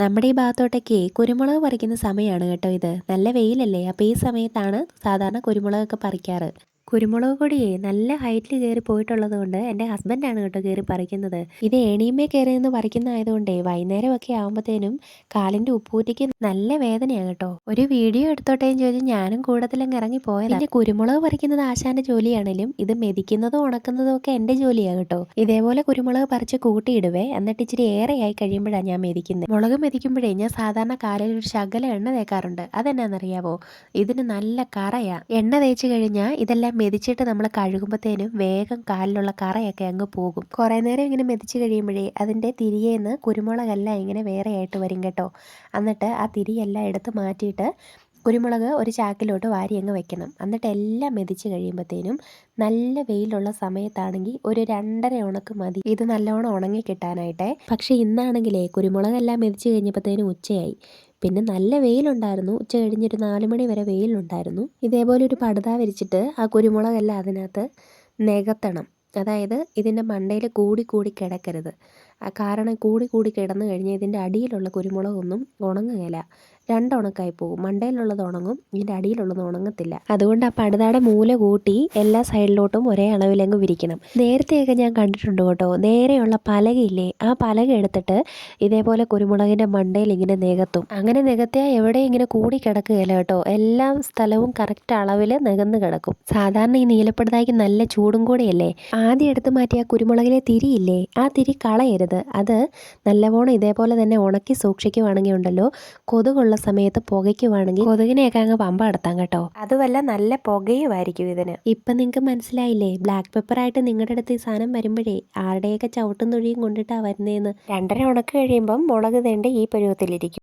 നമ്മുടെ ഈ ഭാഗത്തോട്ടൊക്കെ കുരുമുളക് പറിക്കുന്ന സമയമാണ് കേട്ടോ ഇത്. നല്ല വെയിലല്ലേ? അപ്പോൾ ഈ സമയത്താണ് സാധാരണ കുരുമുളകൊക്കെ പറിക്കാറ്. കുരുമുളക് പൊടി നല്ല ഹൈറ്റിൽ കയറി പോയിട്ടുള്ളത് കൊണ്ട് എന്റെ ഹസ്ബൻഡാണ് കേട്ടോ കയറി പറിക്കുന്നത്. ഇത് ഏണിയുമേ കയറി നിന്ന് പറിക്കുന്ന ആയതുകൊണ്ടേ വൈകുന്നേരമൊക്കെ ആകുമ്പോഴത്തേനും കാലിന്റെ ഉപ്പൂറ്റിക്ക് നല്ല വേദനയാണ് കേട്ടോ. ഒരു വീഡിയോ എടുത്തോട്ടേന്ന് എന്ന് ചോദിച്ചാൽ ഞാനും കൂടുതലങ്ങ് ഇറങ്ങി പോയത്. പിന്നെ കുരുമുളക് പറിക്കുന്നത് ആശാന്റെ ജോലിയാണേലും ഇത് മെതിക്കുന്നതും ഉണക്കുന്നതും ഒക്കെ എന്റെ ജോലിയാണ് കേട്ടോ. ഇതേപോലെ കുരുമുളക് പറിച്ച് കൂട്ടിയിടുവേ. എന്നിട്ട് ഇച്ചിരി ഏറെയായി കഴിയുമ്പോഴാണ് ഞാൻ മെതിക്കുന്നത് മുളക് മെതിക്കുമ്പോഴേ ഞാൻ സാധാരണ കാലിൽ ഒരു ശകല എണ്ണ തേക്കാറുണ്ട്. അതെന്നാന്നറിയാവോ? ഇതിന് നല്ല കറയാ. എണ്ണ തേച്ച് കഴിഞ്ഞാൽ ഇതെല്ലാം മെതിച്ചിട്ട് നമ്മൾ കഴുകുമ്പോഴത്തേനും വേഗം കാലിലുള്ള കറയൊക്കെ അങ്ങ് പോകും. കുറേ നേരം ഇങ്ങനെ മെതിച്ച് കഴിയുമ്പോഴേ അതിന്റെ തിരിയേന്ന് കുരുമുളകെല്ലാം ഇങ്ങനെ വേറെ ആയിട്ട് വരും കേട്ടോ. എന്നിട്ട് ആ തിരിയെല്ലാം എടുത്ത് മാറ്റിയിട്ട് കുരുമുളക് ഒരു ചാക്കിലോട്ട് വാരി അങ്ങ് വെക്കണം. എന്നിട്ട് എല്ലാം മെതിച്ച് കഴിയുമ്പോഴത്തേനും നല്ല വെയിലുള്ള സമയത്താണെങ്കിൽ ഒരു രണ്ടര ഉണക്ക് മതി. ഇത് നല്ലോണം ഉണങ്ങി കിട്ടാനായിട്ടേ. പക്ഷേ ഇന്നാണെങ്കിലേ കുരുമുളകെല്ലാം മെതിച്ച് കഴിഞ്ഞപ്പോഴത്തേനും ഉച്ചയായി. പിന്നെ നല്ല വെയിലുണ്ടായിരുന്നു. ഉച്ച കഴിഞ്ഞൊരു നാല് മണി വരെ വെയിലുണ്ടായിരുന്നു. ഇതേപോലെ ഒരു പടുത വിരിച്ചിട്ട് ആ കുരുമുളകെല്ലാം അതിനകത്ത് നികത്തണം. അതായത് ഇതിന്റെ മണ്ടയിൽ കൂടി കൂടി കിടക്കരുത്. കാരണം കൂടി കൂടി കിടന്നു കഴിഞ്ഞാൽ ഇതിന്റെ അടിയിലുള്ള കുരുമുളകൊന്നും ഉണങ്ങുകയില്ല രണ്ടുണക്കായി പോകും. മണ്ടയിലുള്ളത് ഉണങ്ങും ഇതിന്റെ അടിയിലുള്ളത് ഉണങ്ങത്തില്ല. അതുകൊണ്ട് ആ പടുതാടെ മൂല കൂട്ടി എല്ലാ സൈഡിലോട്ടും ഒരേ അളവിലങ്ങ് വിരിക്കണം. നേരത്തെയൊക്കെ ഞാൻ കണ്ടിട്ടുണ്ട് കേട്ടോ നേരെയുള്ള പലകയില്ലേ ആ പലക എടുത്തിട്ട് ഇതേപോലെ കുരുമുളകിന്റെ മണ്ടയിൽ ഇങ്ങനെ നികത്തും. അങ്ങനെ നികത്തിയാൽ എവിടെ ഇങ്ങനെ കൂടി കിടക്കുകയില്ല കേട്ടോ. എല്ലാ സ്ഥലവും കറക്റ്റ് അളവിൽ നികന്ന് കിടക്കും. സാധാരണ ഈ നീലപ്പടുതായ്ക്ക് നല്ല ചൂടും കൂടിയല്ലേ? ആദ്യം എടുത്ത് മാറ്റിയ കുരുമുളകിലെ തിരിയില്ലേ? ആ തിരി കളയരുത്. അത് നല്ലവണ്ണം ഇതേപോലെ തന്നെ ഉണക്കി സൂക്ഷിക്കുവാണെങ്കിൽ ഉണ്ടല്ലോ. കൊതുകുള്ള സമയത്ത് പുകയ്ക്കുവാണെങ്കിൽ കൊതുകിനെയൊക്കെ അങ്ങ് പമ്പ കടത്താം കേട്ടോ. അതുമല്ല നല്ല പുകയുമായിരിക്കും ഇതിന്. ഇപ്പം നിങ്ങൾക്ക് മനസ്സിലായില്ലേ? ബ്ലാക്ക് പെപ്പർ ആയിട്ട് നിങ്ങളുടെ അടുത്ത് ഈ സാധനം വരുമ്പോഴേ ആരുടെയൊക്കെ ചവിട്ടും തൊഴിയും കൊണ്ടിട്ടാണ് വരുന്നതെന്ന് രണ്ടര ഉണക്ക് കഴിയുമ്പം മുളക് തേണ്ട ഈ പരുവത്തിലിരിക്കും.